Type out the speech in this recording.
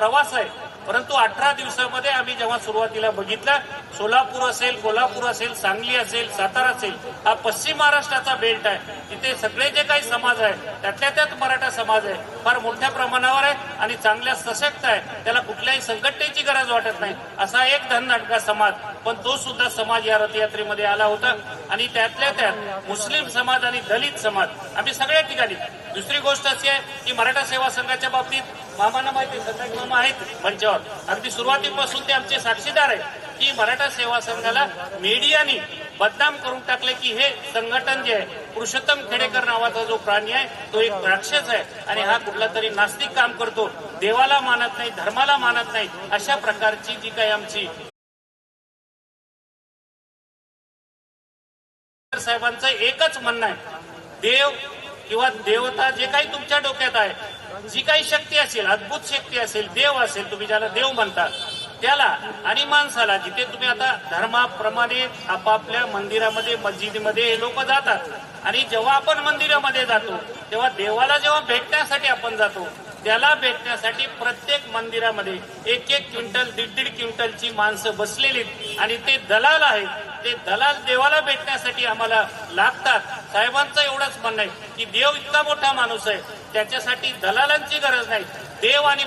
प्रवास आहे. परंतु अठरा दिवसामध्ये आम्ही जेव्हा सुरुवातीला बघितलं सोलापूर असेल कोल्हापूर असेल सांगली असेल सातारा असेल हा पश्चिम महाराष्ट्राचा बेल्ट आहे. तिथे सगळे जे काही समाज आहे त्यातल्या त्यात मराठा समाज आहे. फार मोठ्या प्रमाणावर आहे आणि चांगल्या सशक्त आहे. त्याला कुठल्याही संघटनेची गरज वाटत नाही. असा एक धननाटका समाज पण तो सुद्धा समाज या रथयात्रेमध्ये आला होता. आणि त्यातल्या त्यात मुस्लिम समाज आणि दलित समाज आम्ही सगळ्या ठिकाणी. दुसरी गोष्ट अशी आहे की मराठा सेवा संघाच्या बाबतीत मामांना माहिती संघाचे आहेत मंचावर. अगदी सुरुवातीपासून ते आमचे साक्षीदार आहेत. की मराठा सेवा संघाला मीडियानी बदनाम करून टाकले की हे संघटन जे आहे पुरुषोत्तम खेडेकर नावाचा जो प्राणी आहे तो एक राक्षस आहे. आणि हा कुठला तरी नास्तिक काम करतो. देवाला मानत नाही धर्माला मानत नाही अशा प्रकारची जी काही आमची साहेबांचं एकच म्हणणं आहे. देव किंवा देवता जे काही तुमच्या डोक्यात आहे जी काही शक्ती असेल अद्भुत शक्ती असेल देव असेल तुम्ही ज्याला देव म्हणता त्याला आणि माणसाला जिथे तुम्ही आता धर्माप्रमाणे आपापल्या मंदिरामध्ये मस्जिदीमध्ये हे लोक जातात. आणि जेव्हा आपण मंदिरामध्ये जातो तेव्हा देवाला जेव्हा भेटण्यासाठी आपण जातो त्याला भेटण्यासाठी प्रत्येक मंदिरामध्ये एक एक क्विंटल दीड दीड क्विंटलची माणसं बसलेली आहेत. आणि ते दलाल आहेत. ते दलाल देवाला भेटण्यासाठी आम्हाला लागतात. साहेबांचं एवढंच म्हणणं आहे की देव इतका मोठा माणूस आहे. त्याच्यासाठी दलालांची गरज नाही. देव आणि